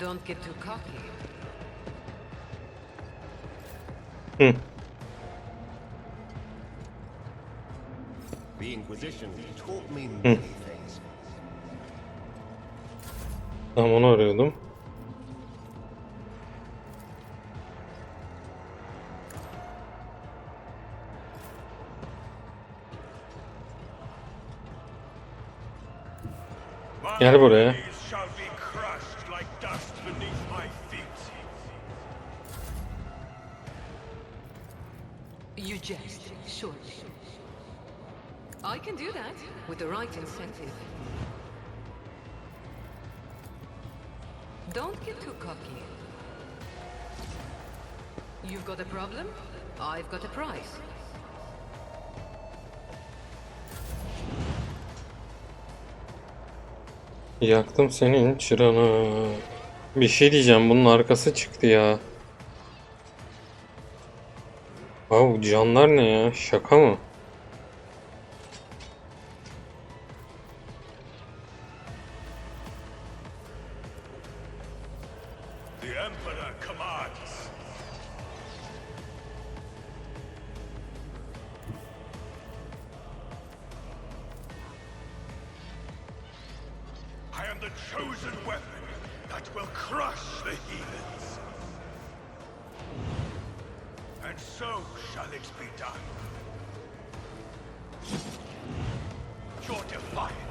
Don't get too cocky. Hı. The Inquisition taught me many things. Tamam onu arıyordum. Gel buraya. İncentive. Don't get too cocky. You've got a problem, I've got a price. Yaktım senin çıranı. Bir şey diyeceğim bunun arkası çıktı ya. Abi canlar ne ya? Şaka mı? And so shall it be done. Your defiance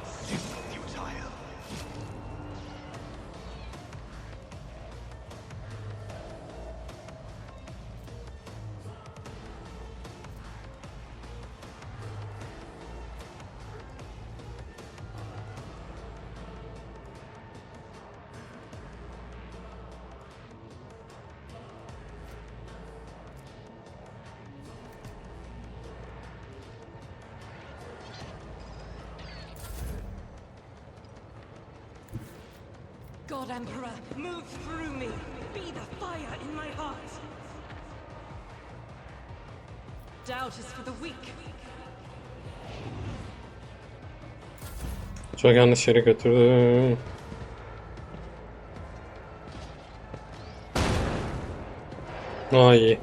Emperor, move through me. Be the fire in my heart. Doubt is for the weak. Çok yanlış yere götürdüm. Aa iyi.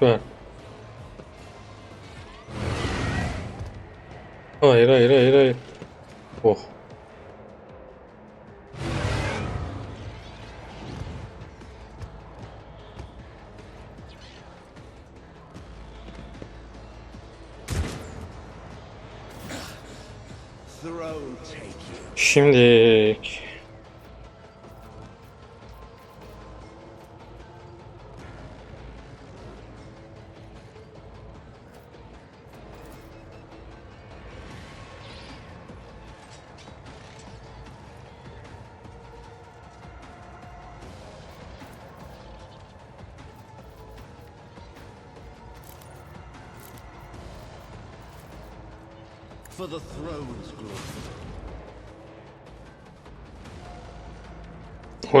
Süper. Hayır hayır hayır hayır. Oh. Şimdi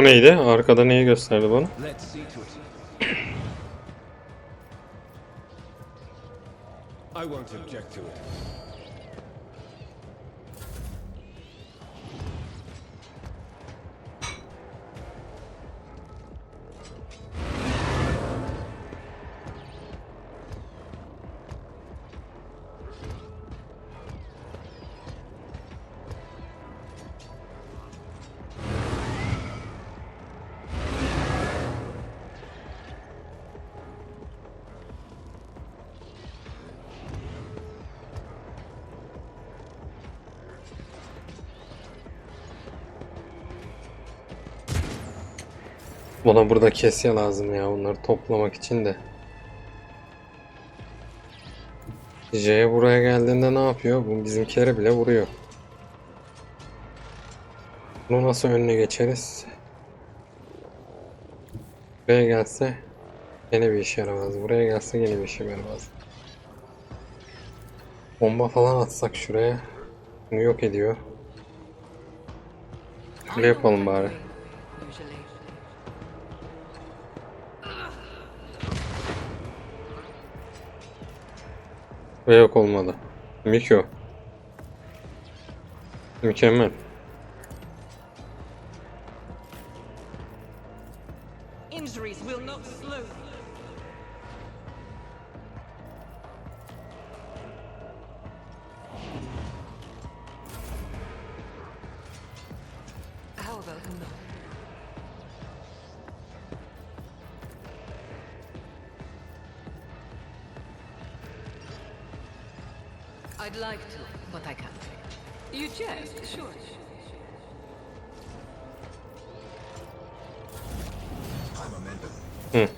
o neydi? Arkada neyi gösterdi bana? I won't object to it. Bana burada kesya lazım ya bunları toplamak için de. J buraya geldiğinde ne yapıyor? Bu bizimkileri bile vuruyor. Bunu nasıl önüne geçeriz? Buraya gelse gene bir işe yaramaz. Buraya gelse gene bir işe yaramaz. Bomba falan atsak şuraya. Bunu yok ediyor. Şöyle yapalım bari. Yok olmadı. Mikyo. Mükemmel. How about no? I'd like to, but I can't. You jest, sure. I'm a member. Hı.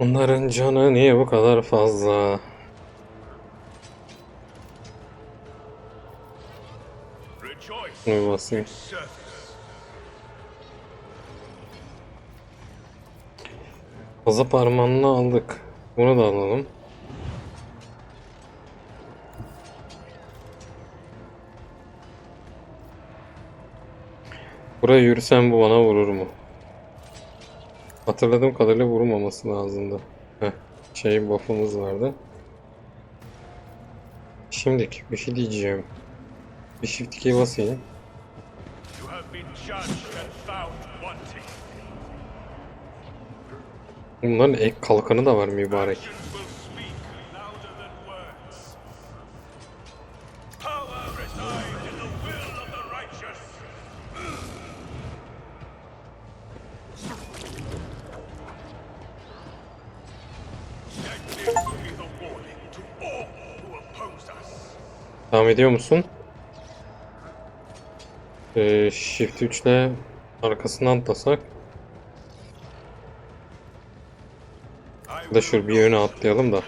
Bunların canı niye bu kadar fazla? Rejoice basayım. Fazla parmağını aldık. Bunu da alalım. Buraya yürüsem bu bana vurur mu? Hatırladığım kadarıyla vurmaması lazımdı. Heh, şey buff'ımız vardı. Şimdiki bir şey diyeceğim. Bir shift key basayım. You have been judged and found wanting. Bunların ek kalkanı da var mübarek. Actions will speak louder than words. Power resides in the will of the righteous. Let this be the warning to all who oppose us. Devam ediyor musun? Ee, Shift 3 ile arkasından atlasak. Da şöyle bir yöne atlayalım da.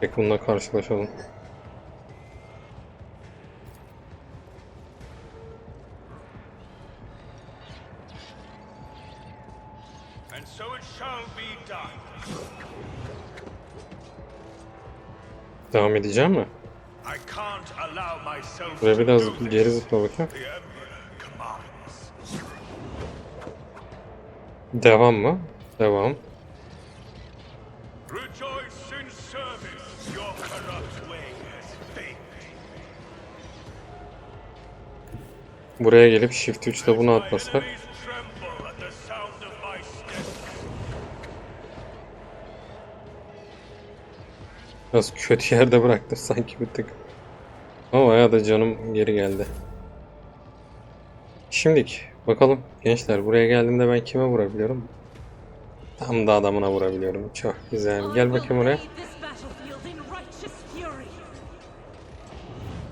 Peki bununla karşılaşalım. and so it shall be done. Devam edeceğim mi? Buraya biraz geri zıpla bakayım. Devam mı? Devam. Buraya gelip Shift 3 ile bunu atlasak. Biraz kötü yerde bıraktım sanki bir tık. Ama bayağı da canım geri geldi. Şimdik bakalım gençler buraya geldiğimde ben kime vurabiliyorum? Tam da adamına vurabiliyorum. Çok güzel. Gel bakayım oraya.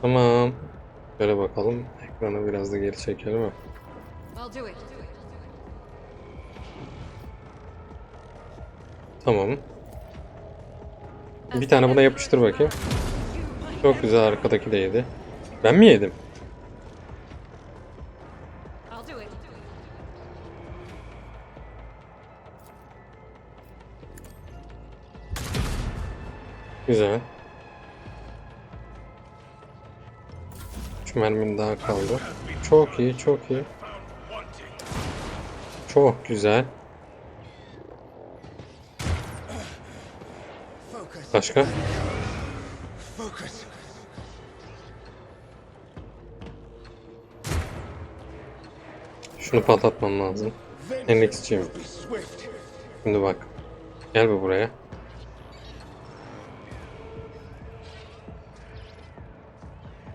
Tamam. Şöyle bakalım. Ekranı biraz da geri çekelim mi? Tamam. Bir tane buna yapıştır bakayım. Çok güzel arkadaki de yedi. Ben mi yedim? Güzel. 3 mermin daha kaldı. Çok iyi, çok iyi. Çok güzel. Başka? Şunu patlatmam lazım. NX'ciyim. Şimdi bak. Gel bir buraya.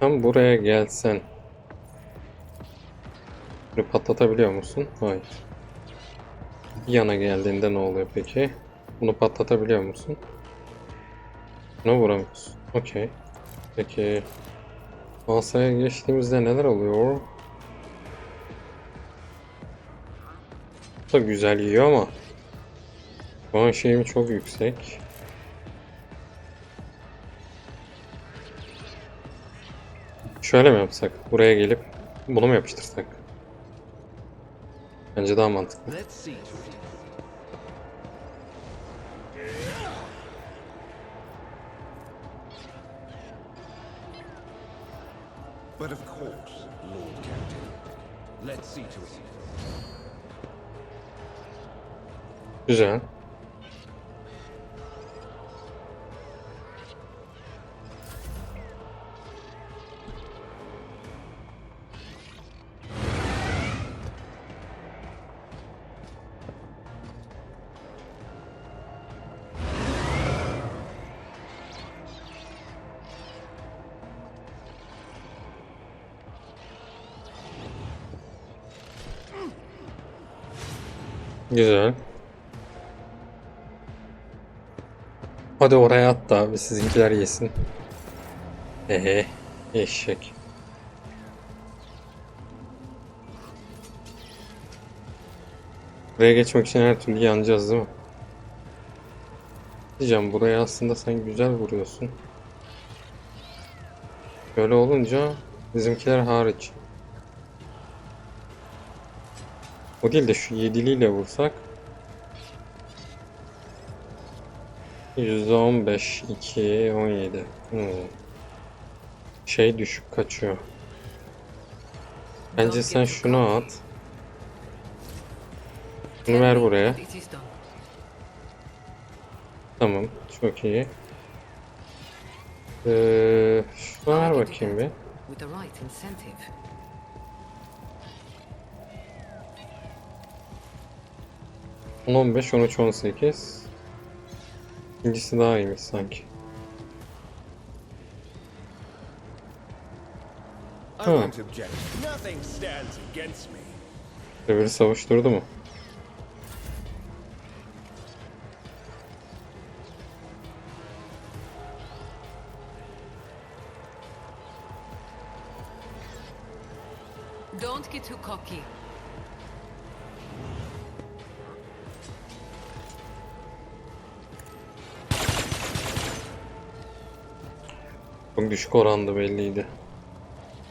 Tam buraya gelsen. Bunu patlatabiliyor musun? Hayır. Yana geldiğinde ne oluyor peki? Bunu patlatabiliyor musun? Buna vuramıyorsun. Okey. Peki. Masaya geçtiğimizde neler oluyor? Bu da güzel yiyor ama. Şu an şeyim çok yüksek. Şöyle mi yapsak? Buraya gelip bunu mu yapıştırsak? Bence daha mantıklı. But of course, Lord Captain. Let's see to it. Güzel. Güzel. Hadi oraya at da abi sizinkiler yesin. Ehe eşek. Buraya geçmek için her türlü yanacağız değil mi? Diyeceğim buraya aslında sen güzel vuruyorsun. Böyle olunca bizimkiler hariç. O değil de şu yediliyle vursak. %15, 2, 17. Hmm. Şey düşük kaçıyor. Bence sen şunu at. Bunu ver buraya. Tamam. Çok iyi. Ee, şuna ver bakayım bir. With the right incentive. On 15, 13, 18. İkincisi daha iyiymiş sanki. Me. Öbürü savuşturdu mu? Don't get too cocky. Düşük oranda belliydi.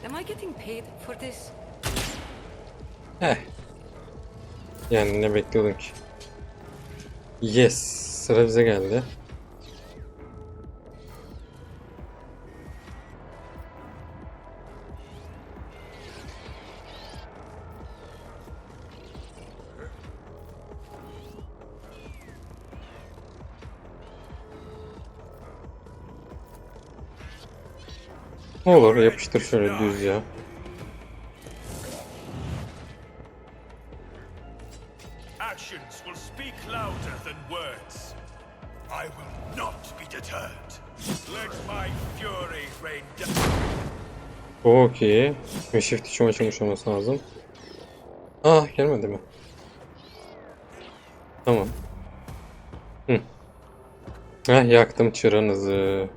Am I getting paid for this? Heh. Yani ne bekliyordun ki? Yes. Sıra bize geldi. Ne olur yapıştır şöyle düz ya. Actions will speak louder than words. I will not be deterred. Let my fury rain down. Çok iyi. Ve shift içim açılmış olması lazım. Ah gelmedi mi? Tamam. Hı. Heh yaktım çıranızı.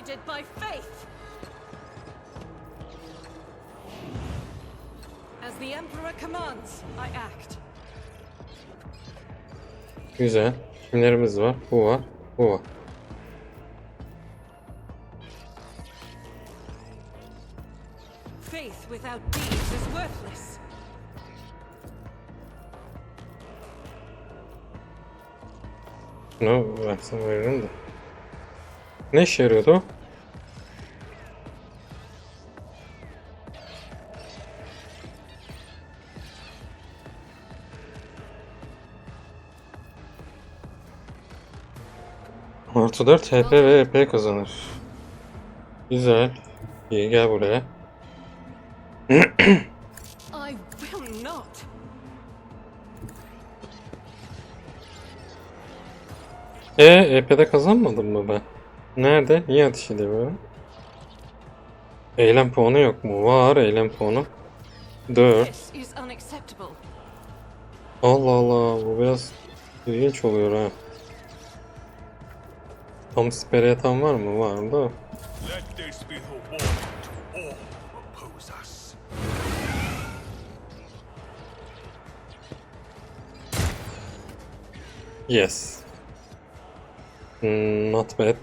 Guided by faith. As the Emperor commands, I act. Güzel. Kimlerimiz var? Bu var. Bu var. Faith without deeds is worthless. Şunu versem veririm de. Ne işe yarıyordu o? 4 HP ve EP kazanır. Güzel. İyi gel buraya. E EP'de kazanmadım mı ben? Nerede? Niye ateş ediyor böyle? Eylem puanı yok mu? Var eylem puanı. 4. This is unacceptable. Allah Allah bu biraz ilginç oluyor ha. Tam siper yatan var mı? Var da. Yes. Hmm, not bad.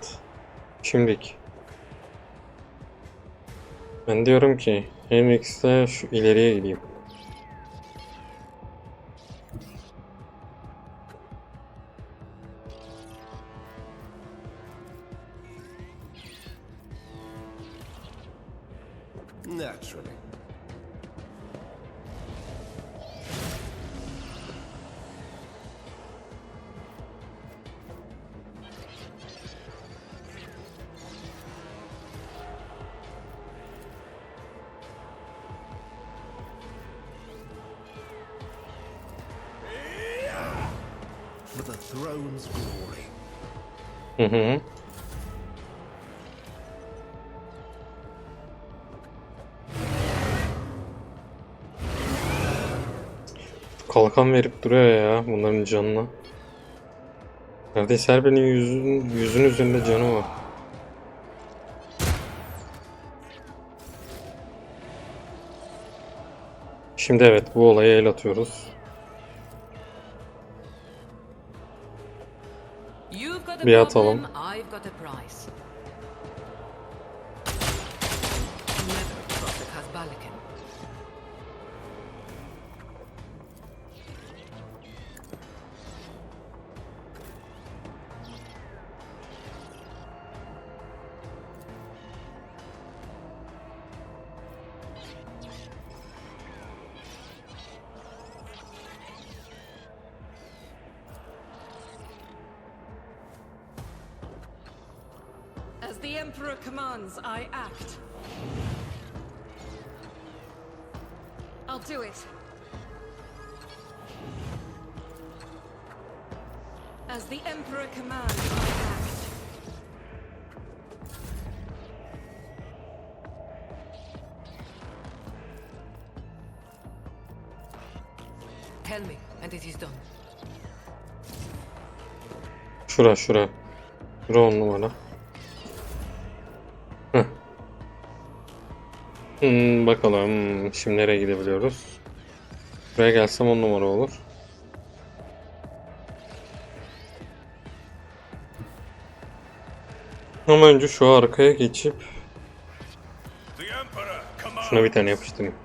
Şimdilik. Ben diyorum ki MX'de şu ileriye gideyim. Kalkan verip duruyor ya bunların canına. Neredeyse her birinin yüzün, yüzün üzerinde canı var. Şimdi evet bu olaya el atıyoruz. Bir atalım. As the Emperor commands, I act. I'll do it. As the Emperor commands, I act. Tell me, and it is done. Şura şura. Şura on numara. Hmm, bakalım şimdi nereye gidebiliyoruz? Buraya gelsem on numara olur. Ama önce şu arkaya geçip şuna bir tane yapıştırayım.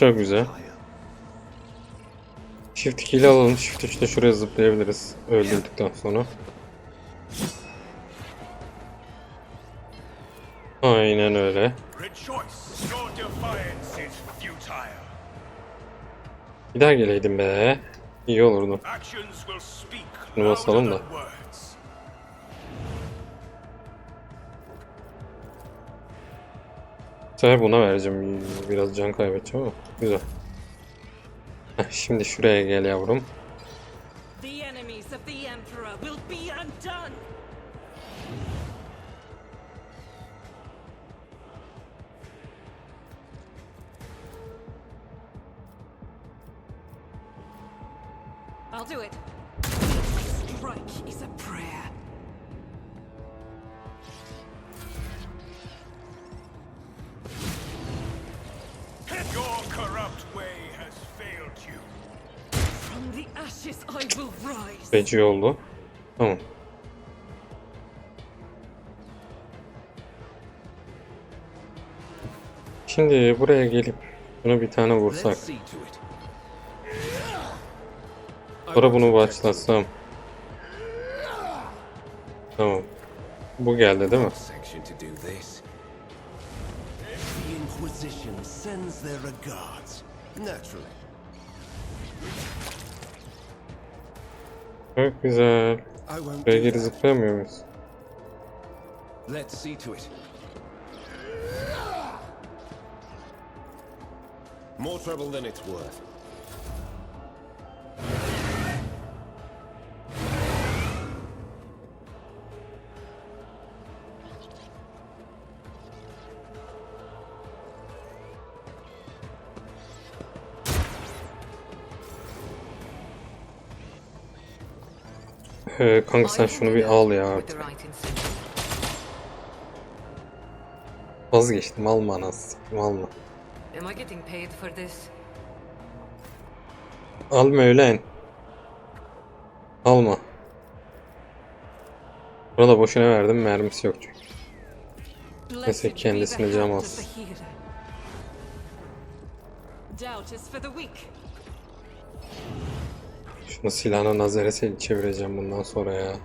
Çok güzel. Shift 2 ile alalım. Shift 3 ile şuraya zıplayabiliriz. Öldürdükten sonra. Aynen öyle. Bir daha geleydim be. İyi olurdu. Şunu basalım da. sefer buna vereceğim. Biraz can kaybedeceğim ama. Güzel. Heh, şimdi şuraya gel yavrum. The enemies of the Emperor will be undone! I'll do it. Strike is a prayer. Your corrupt way has failed you. From the ashes I will rise. Feci oldu. Tamam. Şimdi buraya gelip bunu bir tane vursak. Sonra bunu başlatsam. Tamam. Bu geldi değil mi? Çok güzel. Buraya geri zıplayamıyor muyuz? Let's see to it. More trouble than it's worth. Ee, kanka sen şunu bir al ya artık. Vazgeçtim alma anasını. Alma. Alma ölen. Alma. Burada boşuna verdim mermisi yok çünkü. The kendisine cam alsın. Doubt is for the weak. Şunu silahına nazarese çevireceğim bundan sonra ya.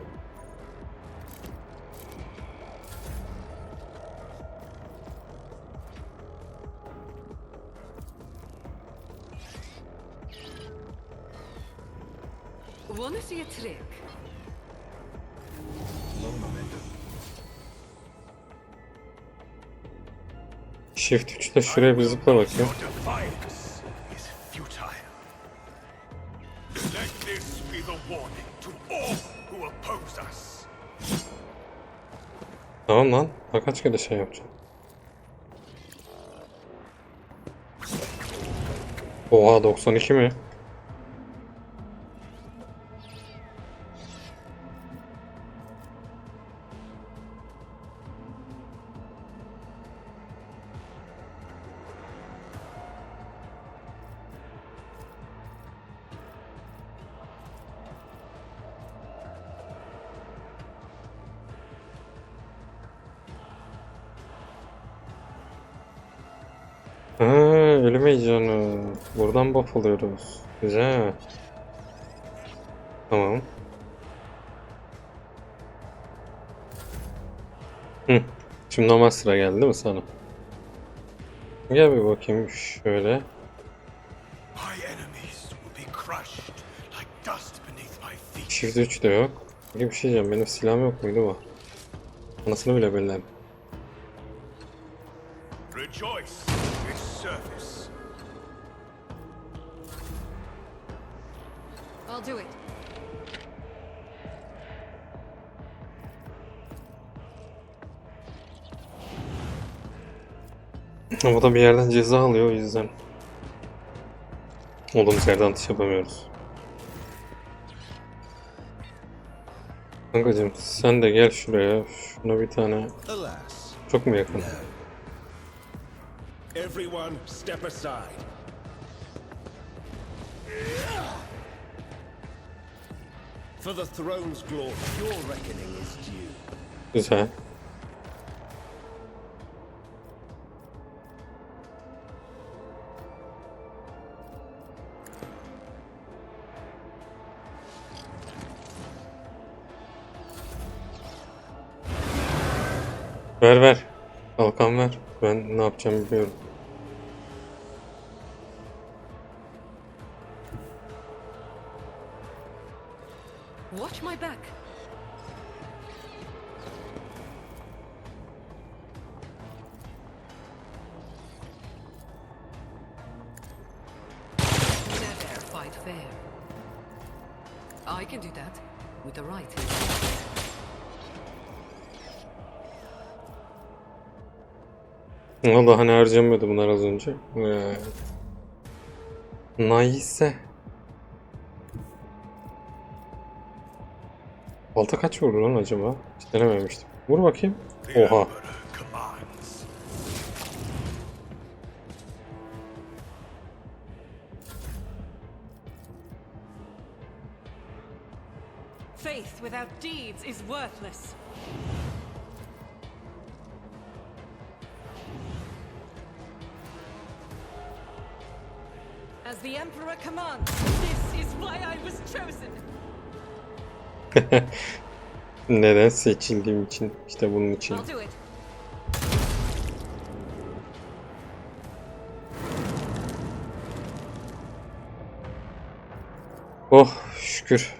Wanna see? Shift 3'te şuraya bir zıpla bakayım. Tamam lan. Bak kaç kere şey yapacağım. Oha 92 mi? Ölüm heyecanı. Buradan buff alıyoruz. Güzel. Tamam. Hı. Şimdi normal sıra geldi değil mi sana? Gel bir bakayım şöyle. Shift 3 de yok. Bir şey diyeceğim. Benim silahım yok muydu bu? Anasını bile belirlerim. Ama da bir yerden ceza alıyor o yüzden. Olduğumuz yerden atış yapamıyoruz. Kankacım sen de gel şuraya. Şuna bir tane. Çok mu yakın? everyone step aside. For the throne's glory, your reckoning is due. Güzel. Ver ver. Kalkan ver. Ben ne yapacağımı biliyorum. Watch my back. Valla hani harcamıyordu bunlar az önce. Ee, Neyse. Balta kaç vurdu lan acaba? Hiç denememiştim. Vur bakayım. Oha. Faith without deeds is worthless. The Emperor commands, this is why I was chosen. Neden seçildiğim için? İşte bunun için. Oh şükür.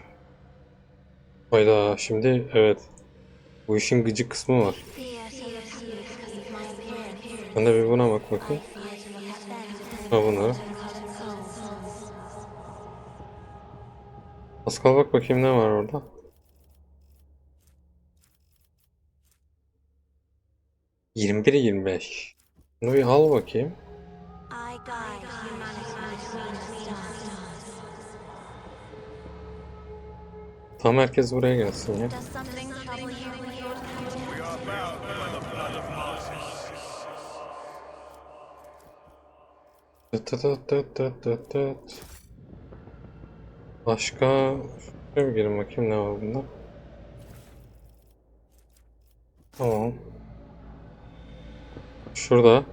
Hayda şimdi evet. Bu işin gıcık kısmı var. Ben de bir buna bak bakayım. Ha bunlara. Pascal bak bakayım ne var orada. Yirmi bir yirmi beş. Bunu bir al bakayım. Tam herkes buraya gelsin ya. Tıt tıt tıt tıt tıt tıt. Başka... Şuraya bir girin bakayım ne var bunda. Tamam. Şurada